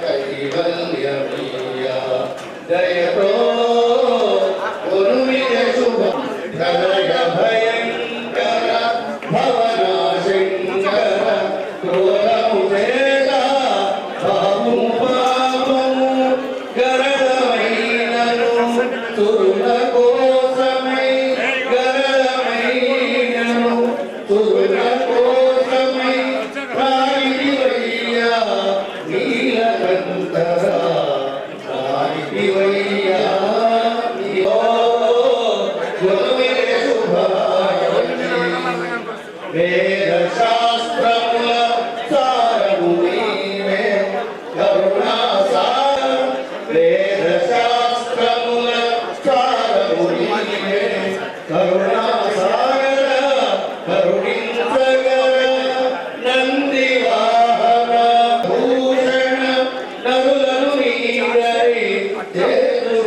Kaivalya Anyway.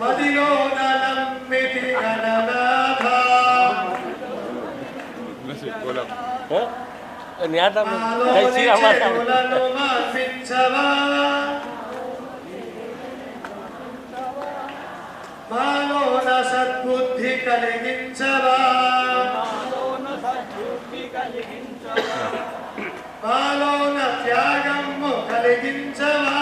మదిలో నమ్మితి గణనాథ. చేతులను మార్పించవా మాలోన సద్బుద్ధి కలిగించవా? మాలోన త్యాగము కలిగించవా?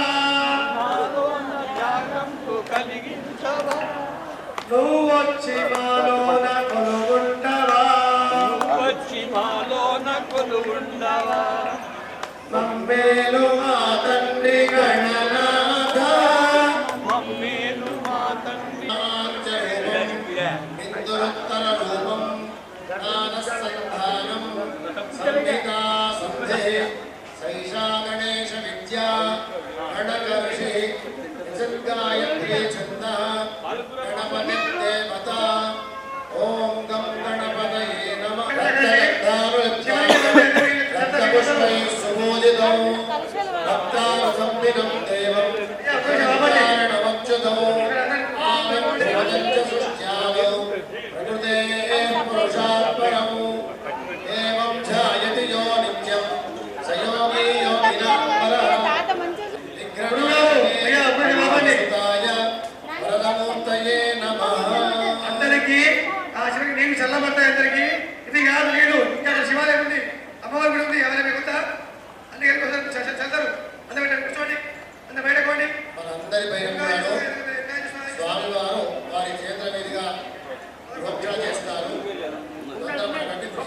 నువ్వు వచ్చి మాలోన కొలుగుంటవా మమ్మేలు మా తండ్రి గణకర్షి నిసర్గాయత్రీ ఛంద గణపతి దేవత ఓం గం గణపతయే నమః రక్తపుష్పై సుమోదితం భక్తావసంపినం దేవం గణారణమచ్యుతం ఆనందమజంచ సృష్ట్యాదో ప్రకృతేః పురుషాత్పరము ఏవం ధ్యాయతి యో నిత్యం స యోగి వరదమూర్తయే నమః అందరికీ ఆ శివుడికి నీకు చల్లబడ్డాయి అందరికీ